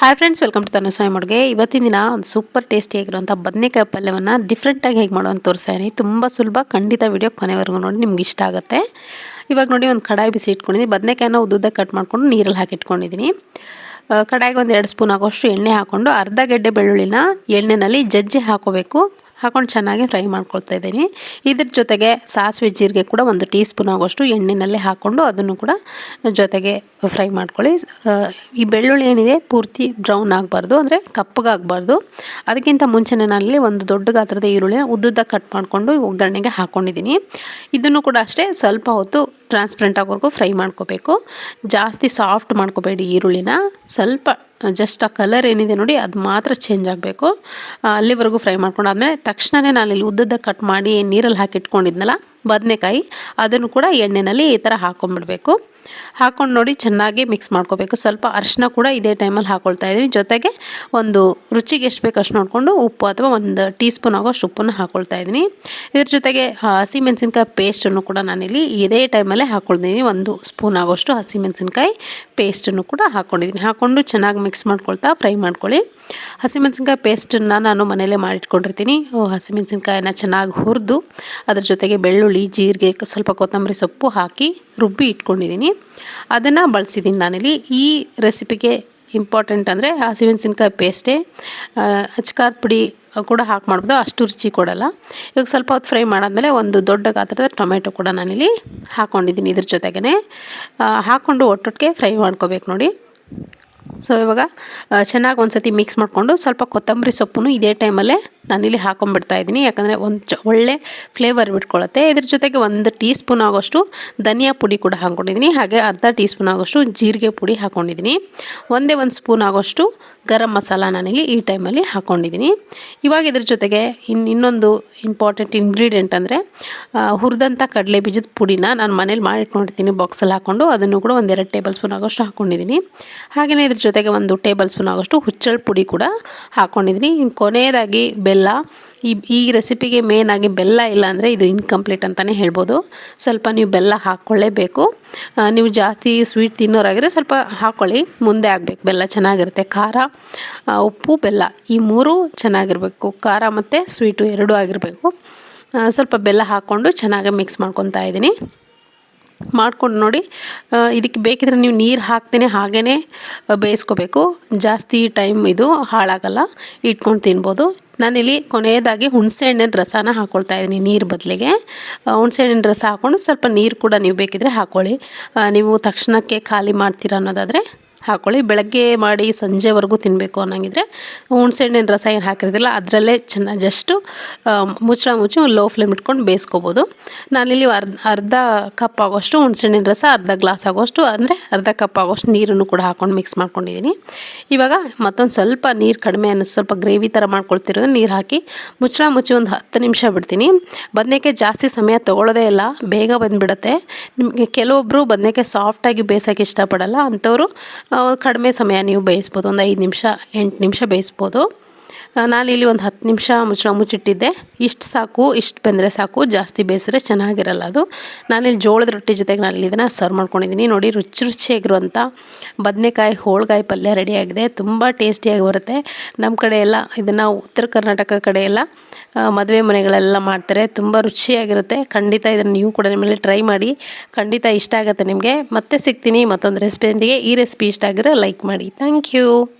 Hi friends welcome to ತನ್ನ ಸ್ವಾಮಿ ಮಡುಗೆ ಇವತ್ತಿನ ದಿನ ಒಂದು ಸೂಪರ್ ಟೇಸ್ಟಿಯಾಗಿರುವಂಥ ಬದನೆಕಾಯಿ ಪಲ್ಯವನ್ನು ಡಿಫ್ರೆಂಟಾಗಿ ಹೇಗೆ ಮಾಡೋದು ತೋರಿಸ್ತಾಯಿನಿ ತುಂಬ ಸುಲಭ, ಖಂಡಿತ ವೀಡಿಯೋ ಕೊನೆವರೆಗೂ ನೋಡಿ, ನಿಮ್ಗೆ ಇಷ್ಟ ಆಗುತ್ತೆ. ಇವಾಗ ನೋಡಿ ಒಂದು ಕಡಾಯಿ ಬಿಸಿ ಇಟ್ಕೊಂಡಿದ್ದೀನಿ ಬದನೆಕಾಯಿನ ಉದ್ದುದ್ದ ಕಟ್ ಮಾಡ್ಕೊಂಡು ನೀರಲ್ಲಿ ಹಾಕಿ ಇಟ್ಕೊಂಡಿದ್ದೀನಿ ಕಡಾಯಿಗೆ ಒಂದು ಎರಡು ಸ್ಪೂನ್ ಆಗೋಷ್ಟು ಎಣ್ಣೆ ಹಾಕ್ಕೊಂಡು ಅರ್ಧ ಗೆಡ್ಡೆ ಬೆಳ್ಳುಳ್ಳಿನ ಎಣ್ಣೆನಲ್ಲಿ ಜಜ್ಜಿ ಹಾಕೋಬೇಕು. ಹಾಕೊಂಡು ಚೆನ್ನಾಗಿ ಫ್ರೈ ಮಾಡ್ಕೊಳ್ತಾ ಇದ್ದೀನಿ. ಇದ್ರ ಜೊತೆಗೆ ಸಾಸಿವೆ ಜೀರಿಗೆ ಕೂಡ ಒಂದು ಟೀ ಸ್ಪೂನ್ ಆಗೋಷ್ಟು ಎಣ್ಣೆನಲ್ಲೇ ಹಾಕ್ಕೊಂಡು ಅದನ್ನು ಕೂಡ ಜೊತೆಗೆ ಫ್ರೈ ಮಾಡ್ಕೊಳ್ಳಿ. ಈ ಬೆಳ್ಳುಳ್ಳಿ ಏನಿದೆ ಪೂರ್ತಿ ಬ್ರೌನ್ ಆಗಬಾರ್ದು, ಅಂದರೆ ಕಪ್ಪಗಾಗಬಾರ್ದು ಅದಕ್ಕಿಂತ ಮುಂಚೆನೇ ನಾನಲ್ಲಿ ಒಂದು ದೊಡ್ಡ ಗಾತ್ರದ ಈರುಳ್ಳಿನ ಉದ್ದುದ್ದ ಕಟ್ ಮಾಡಿಕೊಂಡು ಒಗ್ಗರಣೆಗೆ ಹಾಕ್ಕೊಂಡಿದ್ದೀನಿ ಇದನ್ನು ಕೂಡ ಅಷ್ಟೇ ಸ್ವಲ್ಪ ಹೊತ್ತು ಟ್ರಾನ್ಸ್ಪರೆಂಟ್ ಆಗೋವರೆಗೂ ಫ್ರೈ ಮಾಡ್ಕೋಬೇಕು. ಜಾಸ್ತಿ ಸಾಫ್ಟ್ ಮಾಡ್ಕೋಬೇಡಿ ಈರುಳ್ಳಿನ. ಸ್ವಲ್ಪ ಜಸ್ಟ್ ಆ ಕಲರ್ ಏನಿದೆ ನೋಡಿ, ಅದು ಮಾತ್ರ ಚೇಂಜ್ ಆಗಬೇಕು. ಅಲ್ಲಿವರೆಗೂ ಫ್ರೈ ಮಾಡ್ಕೊಂಡಾದ್ಮೇಲೆ ತಕ್ಷಣವೇ ನಾನು ಇಲ್ಲಿ ಉದ್ದದ ಕಟ್ ಮಾಡಿ ನೀರಲ್ಲಿ ಹಾಕಿಟ್ಕೊಂಡಿದ್ನಲ್ಲ, ಬದನೆಕಾಯಿ, ಅದನ್ನು ಕೂಡ ಎಣ್ಣೆಯಲ್ಲಿ ಈ ಥರ ಹಾಕೊಂಡ್ಬಿಡ್ಬೇಕು ಹಾಕೊಂಡು ನೋಡಿ ಚೆನ್ನಾಗಿ ಮಿಕ್ಸ್ ಮಾಡ್ಕೋಬೇಕು. ಸ್ವಲ್ಪ ಅರಿಶಿನ ಕೂಡ ಇದೇ ಟೈಮಲ್ಲಿ ಹಾಕೊಳ್ತಾ ಇದ್ದೀನಿ. ಜೊತೆಗೆ ಒಂದು ರುಚಿಗೆ ಎಷ್ಟು ಬೇಕು ಅಷ್ಟು ನೋಡಿಕೊಂಡು ಉಪ್ಪು ಅಥವಾ ಒಂದು ಟೀ ಸ್ಪೂನ್ ಆಗೋಷ್ಟು ಉಪ್ಪನ್ನು ಹಾಕೊಳ್ತಾ ಇದ್ದೀನಿ. ಇದ್ರ ಜೊತೆಗೆ ಹಸಿಮೆಣಸಿನ್ಕಾಯಿ ಪೇಸ್ಟನ್ನು ಕೂಡ ನಾನಿಲ್ಲಿ ಇದೇ ಟೈಮಲ್ಲೇ ಹಾಕ್ಕೊಳ್ತೀನಿ ಒಂದು ಸ್ಪೂನ್ ಆಗೋಷ್ಟು ಹಸಿಮೆಣಸಿನ್ಕಾಯಿ ಪೇಸ್ಟನ್ನು ಕೂಡ ಹಾಕ್ಕೊಂಡಿದ್ದೀನಿ ಹಾಕ್ಕೊಂಡು ಚೆನ್ನಾಗಿ ಮಿಕ್ಸ್ ಮಾಡ್ಕೊಳ್ತಾ ಫ್ರೈ ಮಾಡ್ಕೊಳ್ಳಿ. ಹಸಿಮೆಣಸಿನ್ಕಾಯಿ ಪೇಸ್ಟನ್ನು ನಾನು ಮನೆಯಲ್ಲೇ ಮಾಡಿಟ್ಕೊಂಡಿರ್ತೀನಿ. ಹಸಿಮೆಣಸಿನ್ಕಾಯಿನ ಚೆನ್ನಾಗಿ ಹುರಿದು ಅದ್ರ ಜೊತೆಗೆ ಬೆಳ್ಳುಳ್ಳಿ, ಜೀರಿಗೆ, ಸ್ವಲ್ಪ ಕೊತ್ತಂಬರಿ ಸೊಪ್ಪು ಹಾಕಿ ರುಬ್ಬಿ ಇಟ್ಕೊಂಡಿದ್ದೀನಿ. ಅದನ್ನು ಬಳಸಿದ್ದೀನಿ ನಾನಿಲ್ಲಿ. ಈ ರೆಸಿಪಿಗೆ ಇಂಪಾರ್ಟೆಂಟ್ ಅಂದರೆ ಹಸಿಮೆಣಸಿನ್ಕಾಯಿ ಪೇಸ್ಟೇ. ಅಚ್ಕಾರದ ಪುಡಿ ಕೂಡ ಹಾಕಿ ಮಾಡ್ಬೋದು. ಅಷ್ಟು ರುಚಿ ಕೊಡಲ್ಲ. ಇವಾಗ ಸ್ವಲ್ಪ ಹೊತ್ತು ಫ್ರೈ ಮಾಡಾದಮೇಲೆ ಒಂದು ದೊಡ್ಡ ಗಾತ್ರದ ಟೊಮೆಟೊ ಕೂಡ ನಾನಿಲ್ಲಿ ಹಾಕ್ಕೊಂಡಿದ್ದೀನಿ ಇದ್ರ ಜೊತೆಗೇ ಹಾಕ್ಕೊಂಡು ಒಟ್ಟೊಟ್ಟಿಗೆ ಫ್ರೈ ಮಾಡ್ಕೋಬೇಕು ನೋಡಿ. ಸೊ ಇವಾಗ ಚೆನ್ನಾಗಿ ಒಂದು ಸತಿ ಮಿಕ್ಸ್ ಮಾಡಿಕೊಂಡು ಸ್ವಲ್ಪ ಕೊತ್ತಂಬರಿ ಸೊಪ್ಪು ಇದೇ ಟೈಮಲ್ಲೇ ನಾನಿಲ್ಲಿ ಹಾಕೊಂಡ್ಬಿಡ್ತಾ ಇದ್ದೀನಿ. ಯಾಕಂದರೆ ಒಂದು ಚ, ಒಳ್ಳೆ ಫ್ಲೇವರ್ ಬಿಟ್ಕೊಳ್ಳುತ್ತೆ ಇದ್ರ ಜೊತೆಗೆ ಒಂದು ಟೀ ಸ್ಪೂನ್ ಆಗೋಷ್ಟು ಧನಿಯಾ ಪುಡಿ ಕೂಡ ಹಾಕ್ಕೊಂಡಿದ್ದೀನಿ. ಹಾಗೆ ಅರ್ಧ ಟೀ ಸ್ಪೂನ್ ಆಗೋಷ್ಟು ಜೀರಿಗೆ ಪುಡಿ ಹಾಕ್ಕೊಂಡಿದ್ದೀನಿ. ಒಂದೇ ಒಂದು ಸ್ಪೂನ್ ಆಗೋಷ್ಟು ಗರಂ ಮಸಾಲ ನಾನಿಲ್ಲಿ ಈ ಟೈಮಲ್ಲಿ ಹಾಕ್ಕೊಂಡಿದ್ದೀನಿ ಇವಾಗ ಇದ್ರ ಜೊತೆಗೆ ಇನ್ನು ಇನ್ನೊಂದು ಇಂಪಾರ್ಟೆಂಟ್ ಇಂಗ್ರೀಡಿಯೆಂಟ್ ಅಂದರೆ ಹುರಿದಂಥ ಕಡಲೆ ಬೀಜದ ಪುಡಿನ ನಾನು ಮನೇಲಿ ಮಾಡಿಟ್ಕೊಂಡಿರ್ತೀನಿ ಬಾಕ್ಸಲ್ಲಿ ಹಾಕ್ಕೊಂಡು ಅದನ್ನು ಕೂಡ ಒಂದೆರಡು ಟೇಬಲ್ ಸ್ಪೂನ್ ಆಗೋಷ್ಟು ಹಾಕ್ಕೊಂಡಿದ್ದೀನಿ ಹಾಗೆಯೇ ಇದ್ರ ಜೊತೆಗೆ ಒಂದು ಟೇಬಲ್ ಸ್ಪೂನ್ ಆಗೋಷ್ಟು ಹುಚ್ಚಳ ಪುಡಿ ಕೂಡ ಹಾಕ್ಕೊಂಡಿದ್ದೀನಿ ಕೊನೆಯದಾಗಿ ಬೆಲ್ಲ ಈ ಈ ರೆಸಿಪಿಗೆ ಆಗಿ ಬೆಲ್ಲ ಇಲ್ಲ ಅಂದರೆ ಇದು ಇನ್ಕಂಪ್ಲೀಟ್ ಅಂತಲೇ ಹೇಳ್ಬೋದು. ಸ್ವಲ್ಪ ನೀವು ಬೆಲ್ಲ ಹಾಕ್ಕೊಳ್ಳೇಬೇಕು. ನೀವು ಜಾಸ್ತಿ ಸ್ವೀಟ್ ತಿನ್ನೋರಾಗಿದ್ರೆ ಸ್ವಲ್ಪ ಹಾಕ್ಕೊಳ್ಳಿ ಮುಂದೆ ಆಗಬೇಕು. ಬೆಲ್ಲ ಚೆನ್ನಾಗಿರುತ್ತೆ. ಖಾರ ಉಪ್ಪು, ಬೆಲ್ಲ ಈ ಮೂರು ಚೆನ್ನಾಗಿರಬೇಕು. ಖಾರ ಮತ್ತು ಸ್ವೀಟು ಎರಡೂ ಆಗಿರಬೇಕು. ಸ್ವಲ್ಪ ಬೆಲ್ಲ ಹಾಕ್ಕೊಂಡು ಚೆನ್ನಾಗಿ ಮಿಕ್ಸ್ ಮಾಡ್ಕೊತಾ ಇದ್ದೀನಿ. ಮಾಡ್ಕೊಂಡು ನೋಡಿ ಇದಕ್ಕೆ ಬೇಕಿದ್ರೆ ನೀವು ನೀರು ಹಾಕ್ತೇನೆ ಹಾಗೇ ಬೇಯಿಸ್ಕೋಬೇಕು. ಜಾಸ್ತಿ ಟೈಮ್ ಇದು ಹಾಳಾಗಲ್ಲ. ಇಟ್ಕೊಂಡು ತಿನ್ಬೋದು. ನಾನಿಲ್ಲಿ ಕೊನೆಯದಾಗಿ ಹುಣಸೆ ಹಣ್ಣಿನ ರಸನ ಹಾಕ್ಕೊಳ್ತಾ ಇದ್ದೀನಿ ನೀರು ಬದಲಿಗೆ. ಹುಣಸೆ ಹಣ್ಣಿನ ರಸ ಹಾಕ್ಕೊಂಡು ಸ್ವಲ್ಪ ನೀರು ಕೂಡ ನೀವು ಬೇಕಿದ್ರೆ ಹಾಕ್ಕೊಳ್ಳಿ ನೀವು ತಕ್ಷಣಕ್ಕೆ ಖಾಲಿ ಮಾಡ್ತೀರ ಅನ್ನೋದಾದರೆ ಹಾಕ್ಕೊಳ್ಳಿ ಬೆಳಗ್ಗೆ ಮಾಡಿ ಸಂಜೆವರೆಗೂ ತಿನ್ನಬೇಕು ಅನ್ನೋಂಗಿದ್ರೆ ಹುಣ್ಸೆಹಣ್ಣಿನ ರಸ ಏನು ಹಾಕಿರೋದಿಲ್ಲ, ಅದರಲ್ಲೇ ಚೆನ್ನಾಗಿ ಜಸ್ಟು ಮುಚ್ಚಳ ಮುಚ್ಚಿ ಲೋ ಫ್ಲೇಮ್ ಇಟ್ಕೊಂಡು ಬೇಯಿಸ್ಕೋಬೋದು. ನಾನಿಲ್ಲಿ ಅರ್ಧ ಅರ್ಧ ಕಪ್ ಆಗೋಷ್ಟು ಹುಣ್ಸೆಹಣ್ಣಿನ ರಸ, ಅರ್ಧ ಗ್ಲಾಸ್ ಆಗೋಷ್ಟು, ಅಂದರೆ ಅರ್ಧ ಕಪ್ ಆಗೋಷ್ಟು ನೀರನ್ನು ಕೂಡ ಹಾಕ್ಕೊಂಡು ಮಿಕ್ಸ್ ಮಾಡ್ಕೊಂಡಿದ್ದೀನಿ ಇವಾಗ ಮತ್ತೊಂದು ಸ್ವಲ್ಪ ನೀರು ಕಡಿಮೆ ಅನ್ನಿಸ್ ಸ್ವಲ್ಪ ಗ್ರೇವಿ ಥರ ಮಾಡ್ಕೊಳ್ತಿರೋದು ನೀರು ಹಾಕಿ ಮುಚ್ಚಳ ಮುಚ್ಚಿ ಒಂದು ಹತ್ತು ನಿಮಿಷ ಬಿಡ್ತೀನಿ. ಬದನೇಕಾಯಿ ಜಾಸ್ತಿ ಸಮಯ ತೊಗೊಳ್ಳೋದೇ ಇಲ್ಲ, ಬೇಗ ಬಂದುಬಿಡುತ್ತೆ. ನಿಮಗೆ ಕೆಲವೊಬ್ಬರು ಬದನೇಕಾಯಿ ಸಾಫ್ಟಾಗಿ ಬೇಯಿಸೋಕ್ಕೆ ಇಷ್ಟಪಡಲ್ಲ, ಅಂಥವರು ಕಡಿಮೆ ಸಮಯ ನೀವು ಬೇಯಿಸ್ಬೋದು ಒಂದು ಐದು ನಿಮಿಷ ಎಂಟು ನಿಮಿಷ ಬೇಯಿಸ್ಬೋದು. ನಾನಿಲ್ಲಿ ಒಂದು ಹತ್ತು ನಿಮಿಷ ಮುಚ್ಚ ಮುಚ್ಚಿಟ್ಟಿದ್ದೆ. ಇಷ್ಟು ಸಾಕು, ಇಷ್ಟು ಬೆಂದರೆ ಸಾಕು, ಜಾಸ್ತಿ ಬೇಯಿಸಿದ್ರೆ ಚೆನ್ನಾಗಿರಲ್ಲ ಅದು. ನಾನಿಲ್ಲಿ ಜೋಳದ ರೊಟ್ಟಿ ಜೊತೆಗೆ ನಾನು ಇದನ್ನು ಸರ್ವ್ ಮಾಡ್ಕೊಂಡಿದ್ದೀನಿ. ನೋಡಿ, ರುಚಿ ರುಚಿಯಾಗಿರುವಂಥ ಬದನೆಕಾಯಿ ಹೋಳ್ಗಾಯಿ ಪಲ್ಯ ರೆಡಿಯಾಗಿದೆ. ತುಂಬ ಟೇಸ್ಟಿಯಾಗಿ ಬರುತ್ತೆ. ನಮ್ಮ ಕಡೆ ಎಲ್ಲ, ಇದನ್ನು ಉತ್ತರ ಕರ್ನಾಟಕ ಕಡೆ ಎಲ್ಲ ಮದುವೆ ಮನೆಗಳೆಲ್ಲ ಮಾಡ್ತಾರೆ. ತುಂಬ ರುಚಿಯಾಗಿರುತ್ತೆ. ಖಂಡಿತ ಇದನ್ನು ನೀವು ಕೂಡ ನಿಮ್ಮಲ್ಲಿ ಟ್ರೈ ಮಾಡಿ. ಖಂಡಿತ ಇಷ್ಟ ಆಗುತ್ತೆ ನಿಮಗೆ. ಮತ್ತೆ ಸಿಗ್ತೀನಿ ಮತ್ತೊಂದು ರೆಸಿಪಿಯೊಂದಿಗೆ ಈ ರೆಸಿಪಿ ಇಷ್ಟ ಆಗಿರೋ ಲೈಕ್ ಮಾಡಿ. Thank you